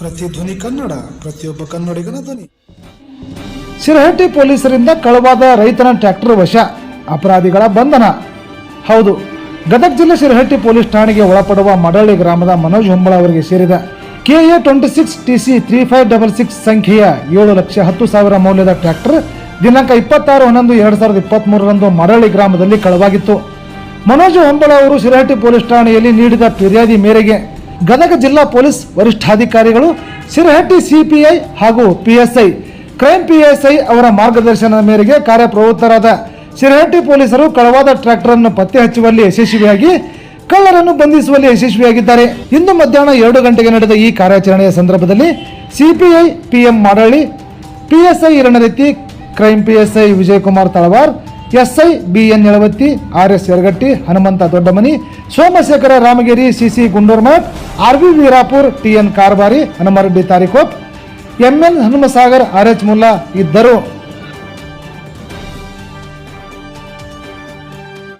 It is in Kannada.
ಇದು ಧ್ವನಿ ಕನ್ನಡ, ಪ್ರತಿಯೊಬ್ಬ ಕನ್ನಡಿಗನ ಧ್ವನಿ. ಶಿರಹಟ್ಟಿ ಪೊಲೀಸರಿಂದ ಕಳವಾದ ರೈತನ ಟ್ರ್ಯಾಕ್ಟರ್ ವಶ, ಅಪರಾಧಿಗಳ ಬಂಧನ. ಹೌದು, ಗದಗ ಜಿಲ್ಲೆ ಶಿರಹಟ್ಟಿ ಪೊಲೀಸ್ ಠಾಣೆಗೆ ಒಳಪಡುವ ಮಡಳ್ಳಿ ಗ್ರಾಮದ ಮನೋಜ್ ಹೊಂಬಳ ಅವರಿಗೆ ಸೇರಿದ KA twenty six T C three five double six ಸಂಖ್ಯೆಯ ಏಳು ಲಕ್ಷ ಹತ್ತು ಸಾವಿರ ಮೌಲ್ಯದ ಟ್ರ್ಯಾಕ್ಟರ್ ದಿನಾಂಕ ಇಪ್ಪತ್ತಾರು ಹನ್ನೊಂದು ಎರಡು ಸಾವಿರದ ಇಪ್ಪತ್ತ್ಮೂರರಂದು ಮರಳಿ ಗ್ರಾಮದಲ್ಲಿ ಕಳವಾಗಿತ್ತು. ಮನೋಜ್ ಹೊಂಬಳ ಅವರು ಶಿರಹಟ್ಟಿ ಪೊಲೀಸ್ ಠಾಣೆಯಲ್ಲಿ ನೀಡಿದ ಫಿರ್ಯಾದಿ ಮೇರೆಗೆ ಗದಗ ಜಿಲ್ಲಾ ಪೊಲೀಸ್ ವರಿಷ್ಠಾಧಿಕಾರಿಗಳು ಸಿರಹಟ್ಟಿ ಸಿಪಿಐ ಹಾಗೂ ಪಿಎಸ್ಐ ಕ್ರೈಮ್ ಪಿಎಸ್ಐ ಅವರ ಮಾರ್ಗದರ್ಶನದ ಮೇರೆಗೆ ಕಾರ್ಯಪ್ರವೃತ್ತರಾದ ಸಿರಹಟ್ಟಿ ಪೊಲೀಸರು ಕಳವಾದ ಟ್ರ್ಯಾಕ್ಟರ್ ಅನ್ನು ಪತ್ತೆ ಹಚ್ಚುವಲ್ಲಿ ಯಶಸ್ವಿಯಾಗಿ, ಕಳ್ಳರನ್ನು ಬಂಧಿಸುವಲ್ಲಿ ಯಶಸ್ವಿಯಾಗಿದ್ದಾರೆ. ಇಂದು ಮಧ್ಯಾಹ್ನ ಎರಡು ಗಂಟೆಗೆ ನಡೆದ ಈ ಕಾರ್ಯಾಚರಣೆಯ ಸಂದರ್ಭದಲ್ಲಿ CPI PM Madalli, PSI Iranaretti crime PSI Vijayakumar Talwar SI BN Yalavatti, R S Yaragatti, Hanumantha Doddamani, Somashekhara Ramagiri, CC Gundurmath R V Veerapur TN Karbari Hanumareddy Tarikop MN Hanumasagar, R H Mulla ಇದ್ದರು.